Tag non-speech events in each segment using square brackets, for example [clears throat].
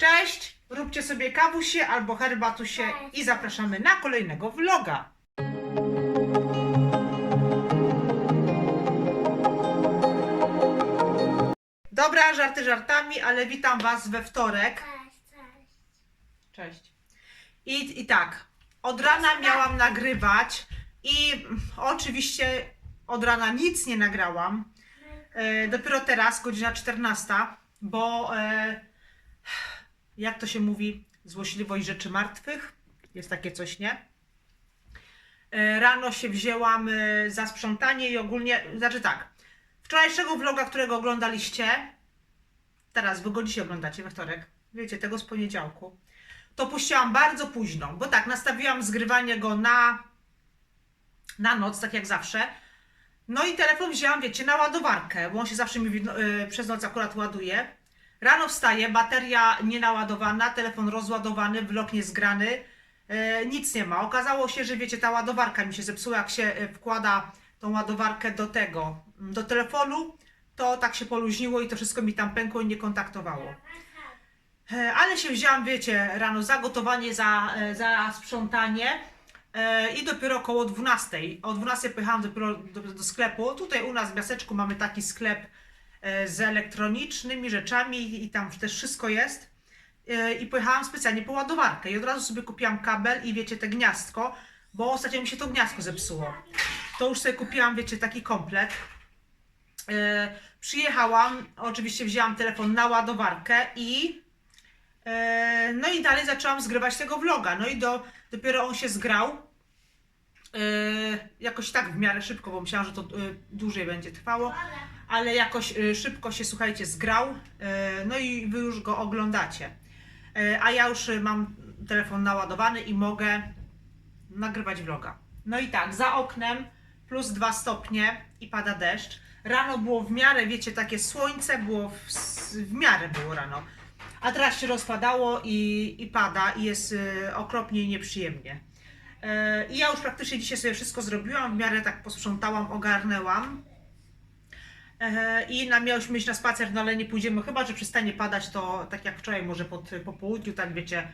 Cześć, róbcie sobie kawusie albo herbatusie i zapraszamy na kolejnego vloga. Dobra, żarty żartami, ale witam Was we wtorek. Cześć. I, I tak, od rana miałam nagrywać i oczywiście od rana nic nie nagrałam. E, dopiero teraz, godzina 14, bo e, jak to się mówi, złośliwość rzeczy martwych. Jest takie coś, nie? E, Rano się wzięłam e, za sprzątanie i ogólnie, znaczy tak, wczorajszego vloga, którego oglądaliście, teraz wy go dzisiaj oglądacie we wtorek, wiecie, tego z poniedziałku, to puściłam bardzo późno, bo tak, nastawiłam zgrywanie go na, na noc, tak jak zawsze. No i telefon wzięłam, wiecie, na ładowarkę, bo on się zawsze mi widno- y, przez noc akurat ładuje. Rano wstaję, bateria nienaładowana, telefon rozładowany, blok niezgrany, y, nic nie ma. Okazało się, że wiecie, ta ładowarka mi się zepsuła, jak się y, wkłada tą ładowarkę do tego, mm, do telefonu, to tak się poluźniło i to wszystko mi tam pękło i nie kontaktowało. E, Ale się wzięłam, wiecie, rano za gotowanie, za, e, za sprzątanie e, i dopiero około 12. O 12 pojechałam dopiero do, do sklepu. Tutaj u nas w miasteczku mamy taki sklep e, z elektronicznymi rzeczami i tam też wszystko jest. E, I pojechałam specjalnie po ładowarkę i od razu sobie kupiłam kabel i wiecie, te gniazdko, bo ostatnio mi się to gniazdko zepsuło. To już sobie kupiłam, wiecie, taki komplet. E, Przyjechałam, oczywiście wzięłam telefon na ładowarkę i E, No i dalej zaczęłam zgrywać tego vloga. No i do, dopiero on się zgrał. E, Jakoś tak w miarę szybko, bo myślałam, że to e, dłużej będzie trwało, ale jakoś e, szybko się, słuchajcie, zgrał. E, No i wy już go oglądacie. E, A ja już mam telefon naładowany i mogę nagrywać vloga. No i tak, za oknem plus 2 stopnie i pada deszcz. Rano było w miarę, wiecie, takie słońce, było w, w miarę było rano. A teraz się rozpadało i, i pada i jest y, okropnie i nieprzyjemnie. I ja już praktycznie dzisiaj sobie wszystko zrobiłam, w miarę tak posprzątałam, ogarnęłam. I na, miałyśmy iść na spacer, no ale nie pójdziemy, chyba że przestanie padać, to tak jak wczoraj, może pod, po południu, tak wiecie,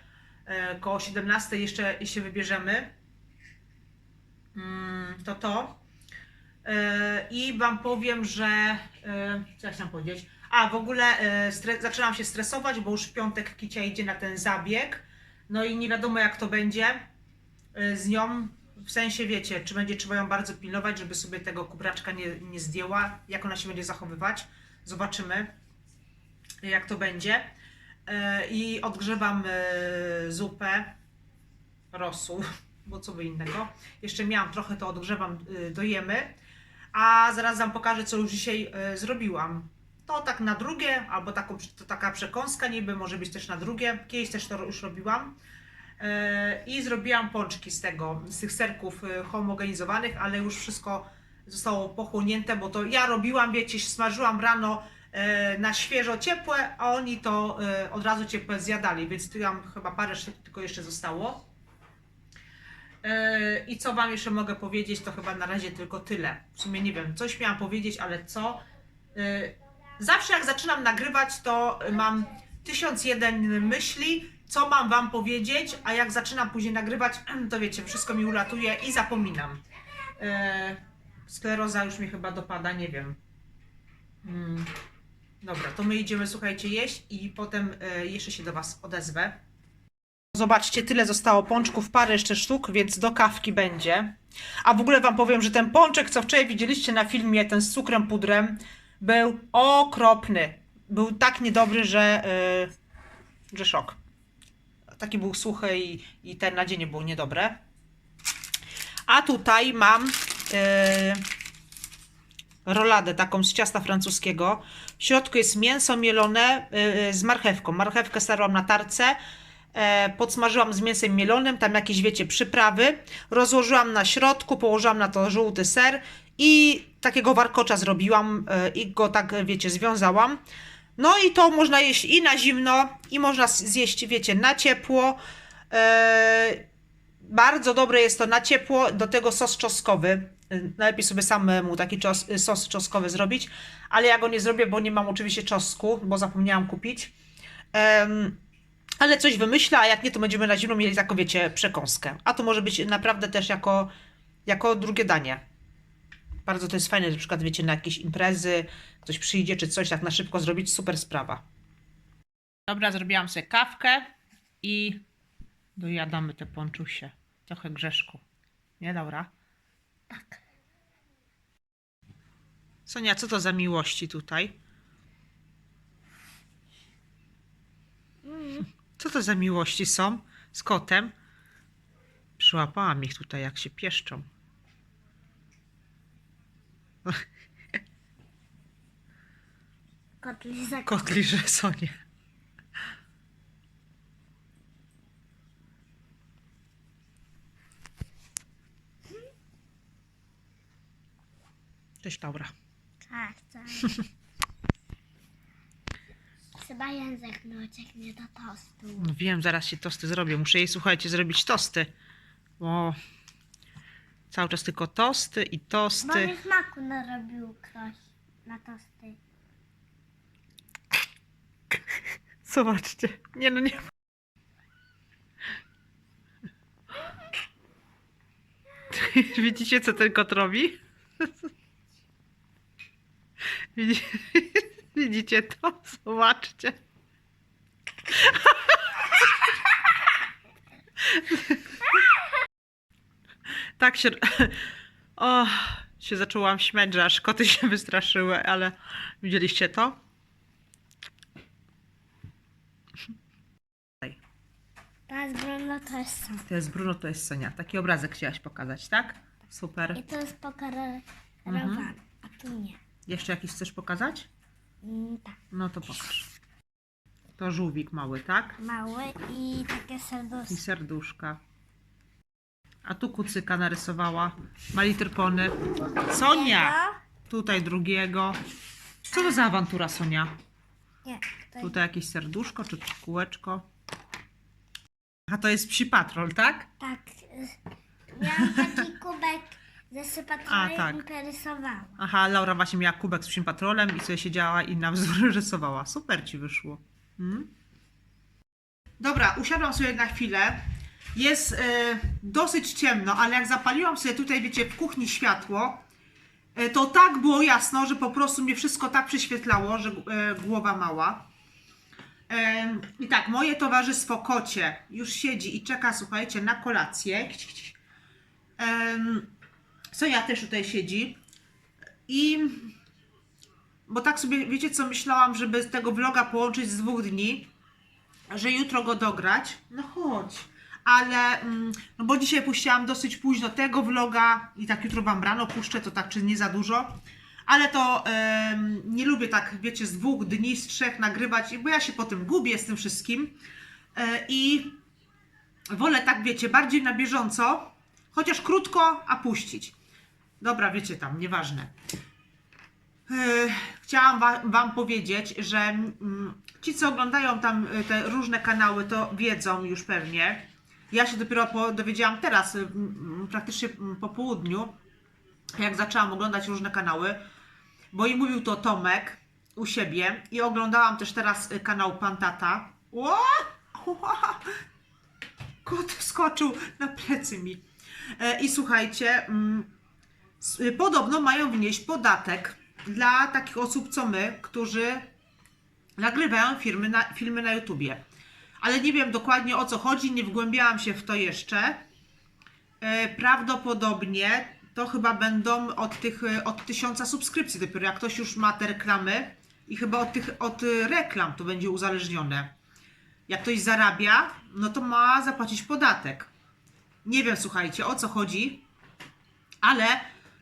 e, koło 17 jeszcze się wybierzemy. Mm, to to. E, I Wam powiem, że. e, Co ja chciałam powiedzieć? A w ogóle stre- zaczynam się stresować, bo już w piątek Kicia idzie na ten zabieg. No i nie wiadomo, jak to będzie z nią. W sensie wiecie, czy będzie trzeba ją bardzo pilnować, żeby sobie tego kubraczka nie, nie zdjęła, jak ona się będzie zachowywać. Zobaczymy, jak to będzie. E, I odgrzewam e, zupę rosół, [laughs] bo co by innego. Jeszcze miałam trochę, to odgrzewam, y, dojemy. A zaraz Wam pokażę, co już dzisiaj zrobiłam. To tak na drugie, albo taką, to taka przekąska niby, może być też na drugie. Kiedyś też to już robiłam. Y, I zrobiłam pączki z tego, z tych serków y, homogenizowanych, ale już wszystko zostało pochłonięte, bo to ja robiłam, wiecie, smażyłam rano y, na świeżo ciepłe, a oni to od razu ciepłe zjadali, więc tu tam chyba parę sztuk tylko jeszcze zostało. I co Wam jeszcze mogę powiedzieć, to chyba na razie tylko tyle. W sumie nie wiem, coś miałam powiedzieć, ale co? Zawsze jak zaczynam nagrywać, to mam tysiąc jeden myśli, co mam Wam powiedzieć, a jak zaczynam później nagrywać, [clears throat] to wiecie, wszystko mi ulatuje i zapominam. Yy, Skleroza już mi chyba dopada, nie wiem. Mm. Dobra, to my idziemy, słuchajcie, jeść i potem yy, jeszcze się do Was odezwę. Zobaczcie, tyle zostało pączków, parę jeszcze sztuk, więc do kawki będzie. A w ogóle Wam powiem, że ten pączek, co wczoraj widzieliście na filmie, ten z cukrem, pudrem, był okropny. Był tak niedobry, że, yy, że szok. Taki był suchy i, i ten nadzienie było niedobre. A tutaj mam yy, roladę taką z ciasta francuskiego. W środku jest mięso mielone yy, z marchewką. Marchewkę starłam na tarce e, podsmażyłam z mięsem mielonym, tam jakieś, wiecie, przyprawy, rozłożyłam na środku, położyłam na to żółty ser i takiego warkocza zrobiłam i go tak, wiecie, związałam. No i to można jeść i na zimno, i można zjeść, wiecie, na ciepło. E, bardzo dobre jest to na ciepło, do tego sos czosnkowy. Y, Najlepiej sobie samemu taki czos, y, sos czosnkowy zrobić, ale ja go nie zrobię, bo nie mam oczywiście czosnku, bo zapomniałam kupić. Em, Ale coś wymyśla, a jak nie, to będziemy na zimno mieli taką, wiecie, przekąskę. A to może być naprawdę też jako, jako drugie danie. Bardzo to jest fajne, na przykład, wiecie, na jakieś imprezy, ktoś przyjdzie czy coś, tak na szybko zrobić, super sprawa. Dobra, zrobiłam sobie kawkę i dojadamy te ponczusie. Trochę grzeszku. Nie, Laura? Tak. Sonia, co to za miłości tutaj? Co to za miłości są z kotem? Przyłapałam ich tutaj, jak się pieszczą. Kot lizak. Kot liże Sonię. Cześć Laura. Tak, tak. [laughs] Trzeba język jak nie do tostu. No wiem, zaraz się tosty zrobię. Muszę jej, słuchajcie, zrobić tosty. Bo cały czas tylko tosty i tosty. mi smaku narobił ktoś na tosty. [laughs] Zobaczcie. Nie no, nie. [laughs] Widzicie, co ten kot robi? [laughs] Widzi- Widzicie to? Zobaczcie. Tak się. [laughs] O, się zaczęłam śmiać, że aż koty się [laughs] wystraszyły, ale widzieliście to? To jest Bruno, to jest sam. To jest Bruno, to jest Sonia. Taki obrazek chciałaś pokazać, tak? Super. I to jest pokarowane, Mhm. a tu nie. Jeszcze jakiś chcesz pokazać? Mm, tak. No to pokaż. To żółwik mały, tak? Mały i takie I serduszko. serduszka. A tu kucyka narysowała. Ma literpony. Sonia! Tutaj drugiego. Co to za awantura, Sonia? Nie, to Tutaj jakieś serduszko czy kółeczko. A to jest psi patrol, tak? Tak. Miałam taki [laughs] kubek ze A, sypatrolem tak. i porysowałam. Aha, Laura właśnie miała kubek z psim patrolem i sobie siedziała i nam wzór [laughs] rysowała. Super ci wyszło. Mm? Dobra, usiadłam sobie na chwilę. Jest e, dosyć ciemno, ale jak zapaliłam sobie tutaj, wiecie, w kuchni światło, e, to tak było jasno, że po prostu mnie wszystko tak przyświetlało, że e, głowa mała. I tak, moje towarzystwo kocie już siedzi i czeka, słuchajcie, na kolację. Em, Sonia też tutaj siedzi. I bo tak sobie, wiecie co, myślałam, żeby tego vloga połączyć z dwóch dni, że jutro go dograć. No chodź. Ale, mm, no bo dzisiaj puściłam dosyć późno tego vloga i tak jutro wam rano puszczę, to tak czy nie za dużo. Ale to em, nie lubię tak, wiecie, z dwóch dni, z trzech nagrywać, bo ja się potem gubię z tym wszystkim. E, I wolę tak, wiecie, bardziej na bieżąco, chociaż krótko, a puścić. Dobra, wiecie tam, nieważne. E, Chciałam wa- Wam powiedzieć, że mm, ci, co oglądają tam e, te różne kanały, to wiedzą już pewnie. Ja się dopiero dowiedziałam teraz, y, praktycznie po południu, jak zaczęłam oglądać różne kanały, bo i mówił to Tomek u siebie i oglądałam też teraz y, kanał Pantata. Ła! Kot wskoczył na plecy mi. E, I słuchajcie, y, podobno mają wnieść podatek dla takich osób co my, którzy nagrywają firmy na, filmy na YouTubie. Ale nie wiem dokładnie o co chodzi, nie wgłębiałam się w to jeszcze. E, Prawdopodobnie to chyba będą od tych e, od tysiąca subskrypcji dopiero, jak ktoś już ma te reklamy i chyba od tych od reklam to będzie uzależnione. Jak ktoś zarabia, no to ma zapłacić podatek. Nie wiem, słuchajcie, o co chodzi, ale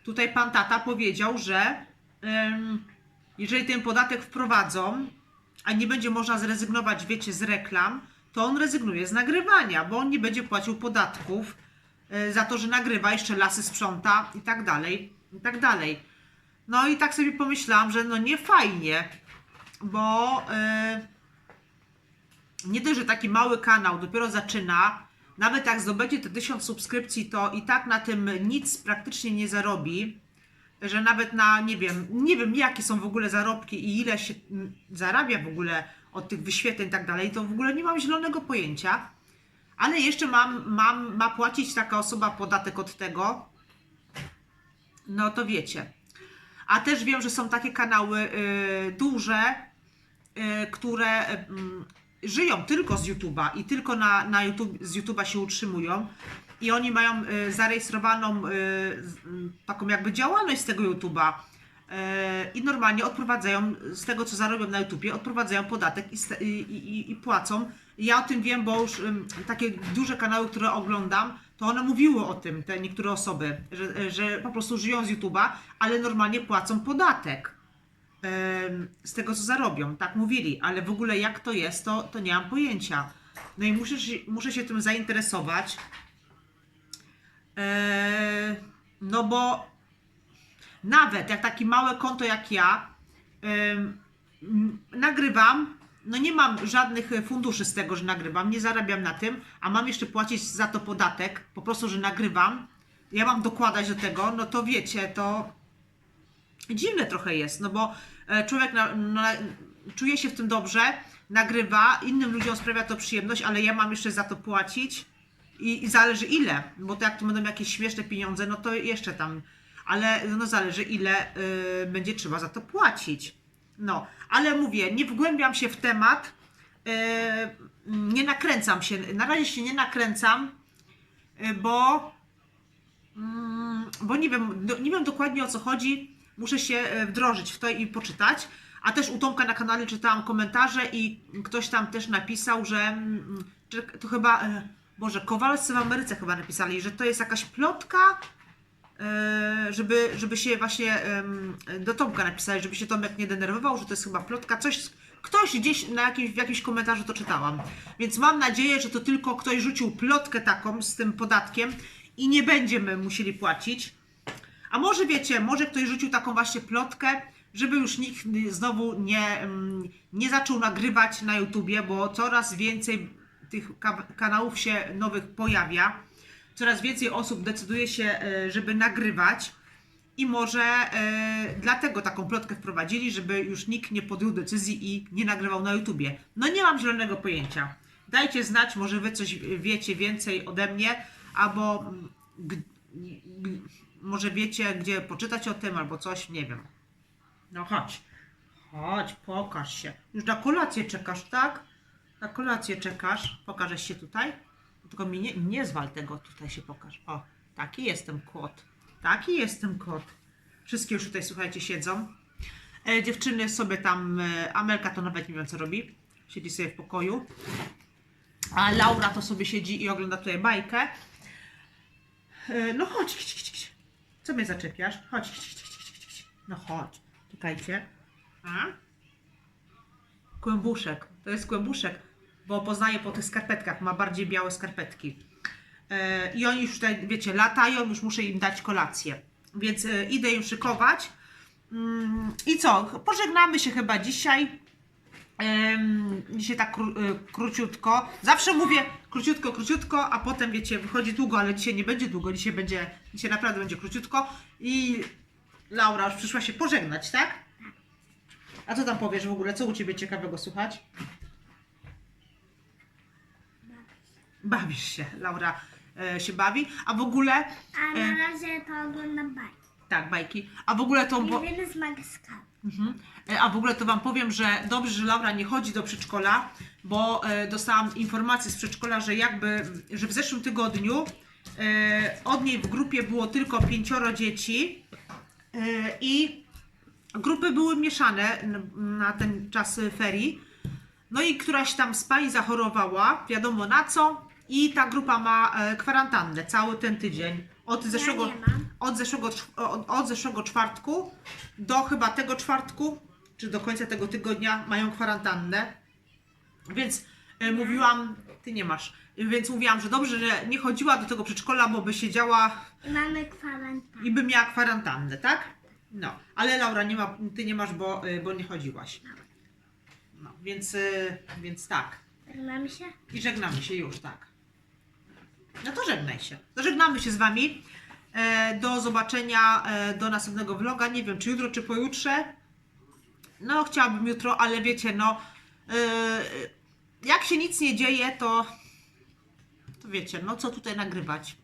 tutaj pan tata powiedział, że em, jeżeli ten podatek wprowadzą, a nie będzie można zrezygnować, wiecie, z reklam, to on rezygnuje z nagrywania, bo on nie będzie płacił podatków e, za to, że nagrywa, jeszcze lasy sprząta i tak dalej, i tak dalej. No i tak sobie pomyślałam, że no nie fajnie, bo e, nie dość, że taki mały kanał dopiero zaczyna, nawet jak zdobędzie te 1000 subskrypcji, to i tak na tym nic praktycznie nie zarobi, że nawet na, nie wiem, nie wiem jakie są w ogóle zarobki i ile się zarabia w ogóle od tych wyświetleń i tak dalej, to w ogóle nie mam zielonego pojęcia. Ale jeszcze mam, mam, ma płacić taka osoba podatek od tego. No to wiecie. A też wiem, że są takie kanały y, duże, y, które mm, żyją tylko z YouTube'a i tylko na, na YouTube, z YouTube'a się utrzymują. I oni mają y, zarejestrowaną y, taką jakby działalność z tego YouTube'a. Y, I normalnie odprowadzają z tego, co zarobią na YouTubie, odprowadzają podatek i, i, i, płacą. Ja o tym wiem, bo już takie duże kanały, które oglądam, to one mówiły o tym, te niektóre osoby, że, że po prostu żyją z YouTube'a, ale normalnie płacą podatek z tego, co zarobią. Tak mówili, ale w ogóle jak to jest, to, to nie mam pojęcia. No i muszę, muszę się tym zainteresować. E, no bo nawet jak takie małe konto jak ja nagrywam, no nie mam żadnych e, funduszy z tego, że nagrywam, nie zarabiam na tym, a mam jeszcze płacić za to podatek, po prostu, że nagrywam. Ja mam dokładać do tego, no to wiecie, to dziwne trochę jest, no bo e, człowiek na, na, czuje się w tym dobrze, nagrywa, innym ludziom sprawia to przyjemność, ale ja mam jeszcze za to płacić i, i zależy ile, bo to jak to będą jakieś śmieszne pieniądze, no to jeszcze tam, ale no zależy ile y, będzie trzeba za to płacić. No, ale mówię, nie wgłębiam się w temat, y, nie nakręcam się, na razie się nie nakręcam, y, bo Mm, bo nie wiem, do- nie wiem dokładnie o co chodzi. Muszę się e, wdrożyć w to i poczytać. A też u Tomka na kanale czytałam komentarze i ktoś tam też napisał, że mm, to chyba, e, Boże, Kowalscy w Ameryce chyba napisali, że to jest jakaś plotka, żeby, żeby się właśnie do Tomka napisali, żeby się Tomek nie denerwował, że to jest chyba plotka, coś, ktoś gdzieś na jakimś, w jakimś komentarzu to czytałam. Więc mam nadzieję, że to tylko ktoś rzucił plotkę taką z tym podatkiem i nie będziemy musieli płacić. A może wiecie, może ktoś rzucił taką właśnie plotkę, żeby już nikt znowu nie, nie zaczął nagrywać na YouTubie, bo coraz więcej tych ka- kanałów się nowych pojawia. Coraz więcej osób decyduje się, e, żeby nagrywać. I może e, dlatego taką plotkę wprowadzili, żeby już nikt nie podjął decyzji i nie nagrywał na YouTubie. No nie mam zielonego pojęcia. Dajcie znać, może wy coś wiecie więcej ode mnie, albo może wiecie, gdzie poczytać o tym, albo coś, nie wiem. No chodź. Chodź, pokaż się. Już na kolację czekasz, tak? Na kolację czekasz. Pokażesz się tutaj? Tylko mi nie, nie zwal tego, tutaj się pokaż. O, taki jestem kot. Taki jestem kot. Wszystkie już tutaj, słuchajcie, siedzą. E, dziewczyny sobie tam, e, Amelka to nawet nie wiem co robi. Siedzi sobie w pokoju. A Laura to sobie siedzi i ogląda tutaj bajkę. E, no chodź, chodź, chodź, chodź. Co mnie zaczepiasz? Chodź. No chodź, czekajcie. A? Kłębuszek. To jest kłębuszek, bo poznaję po tych skarpetkach. Ma bardziej białe skarpetki. E, I oni już tutaj, wiecie, latają, już muszę im dać kolację. Więc e, idę im szykować. Mm, I co? Pożegnamy się chyba dzisiaj. Dzisiaj tak kró, e, króciutko. Zawsze mówię króciutko, króciutko, a potem wiecie, wychodzi długo, ale dzisiaj nie będzie długo. Dzisiaj będzie, dzisiaj naprawdę będzie króciutko. I Laura już przyszła się pożegnać, tak? A co tam powiesz w ogóle? Co u Ciebie ciekawego słuchać? Bawisz się, Laura e, się bawi. A w ogóle, A E. na razie to oglądam bajki. tak, bajki. A w ogóle to. Bo, Jedyny z Magaskar. Mhm. E, A w ogóle to Wam powiem, że dobrze, że Laura nie chodzi do przedszkola, bo e, dostałam informację z przedszkola, że jakby, że w zeszłym tygodniu e, od niej w grupie było tylko pięcioro dzieci e, i grupy były mieszane n- na ten czas ferii. No i któraś tam z pań zachorowała, wiadomo na co, i ta grupa ma e, kwarantannę cały ten tydzień. Od zeszłego, nie mam. od, zeszłego, czw- od, od zeszłego czwartku do chyba tego czwartku, czy do końca tego tygodnia mają kwarantannę. Więc e, mówiłam, ty nie masz, więc mówiłam, że dobrze, że nie chodziła do tego przedszkola, bo by siedziała I mamy kwarantannę. i by miała kwarantannę, tak? No, ale Laura, nie ma, ty nie masz, bo, y, bo nie chodziłaś. No, więc, y, więc tak. Żegnamy się? I żegnamy się już, tak. No to żegnaj się. Żegnamy się z Wami. E, do zobaczenia e, do następnego vloga. Nie wiem, czy jutro, czy pojutrze. No, chciałabym jutro, ale wiecie, no, Yy, jak się nic nie dzieje, to, to wiecie, no co tutaj nagrywać?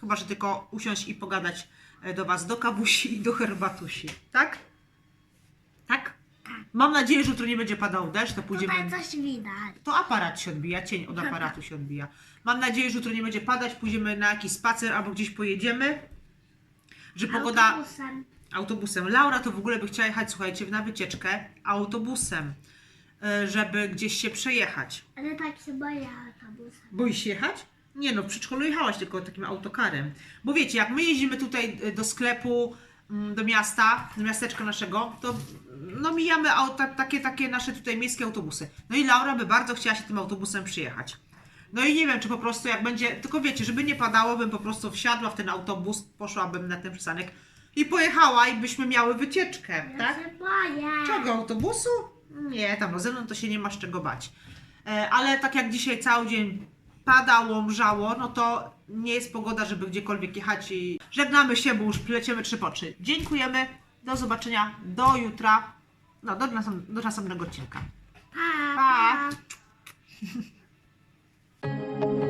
Chyba, że tylko usiąść i pogadać e, do Was, do kawusi i do herbatusi. Tak? Mam nadzieję, że jutro nie będzie padał deszcz, to pójdziemy... Tutaj coś widać. To aparat się odbija, cień od aparatu się odbija. Mam nadzieję, że jutro nie będzie padać, pójdziemy na jakiś spacer albo gdzieś pojedziemy. Że pogoda Autobusem. autobusem. Laura to w ogóle by chciała jechać, słuchajcie, na wycieczkę autobusem, e, żeby gdzieś się przejechać. Ale tak się boję autobusem. Boisz się jechać? Nie no, w przedszkolu jechałaś tylko takim autokarem. Bo wiecie, jak my jeździmy tutaj e, do sklepu, do miasta, do miasteczka naszego, to no mijamy auta, takie, takie nasze tutaj miejskie autobusy. No i Laura by bardzo chciała się tym autobusem przyjechać. No i nie wiem, czy po prostu jak będzie, tylko wiecie, żeby nie padało, bym po prostu wsiadła w ten autobus, poszłabym na ten przystanek i pojechała i byśmy miały wycieczkę, Ja tak? się boję. Czego, autobusu? Nie, tam no, ze mną to się nie masz czego bać. E, ale tak jak dzisiaj cały dzień padało, mrzało, no to nie jest pogoda, żeby gdziekolwiek jechać i żegnamy się, bo już pleciemy trzy po trzy. Dziękujemy, do zobaczenia, do jutra, no do, następ- do następnego odcinka. Pa. pa. [laughs]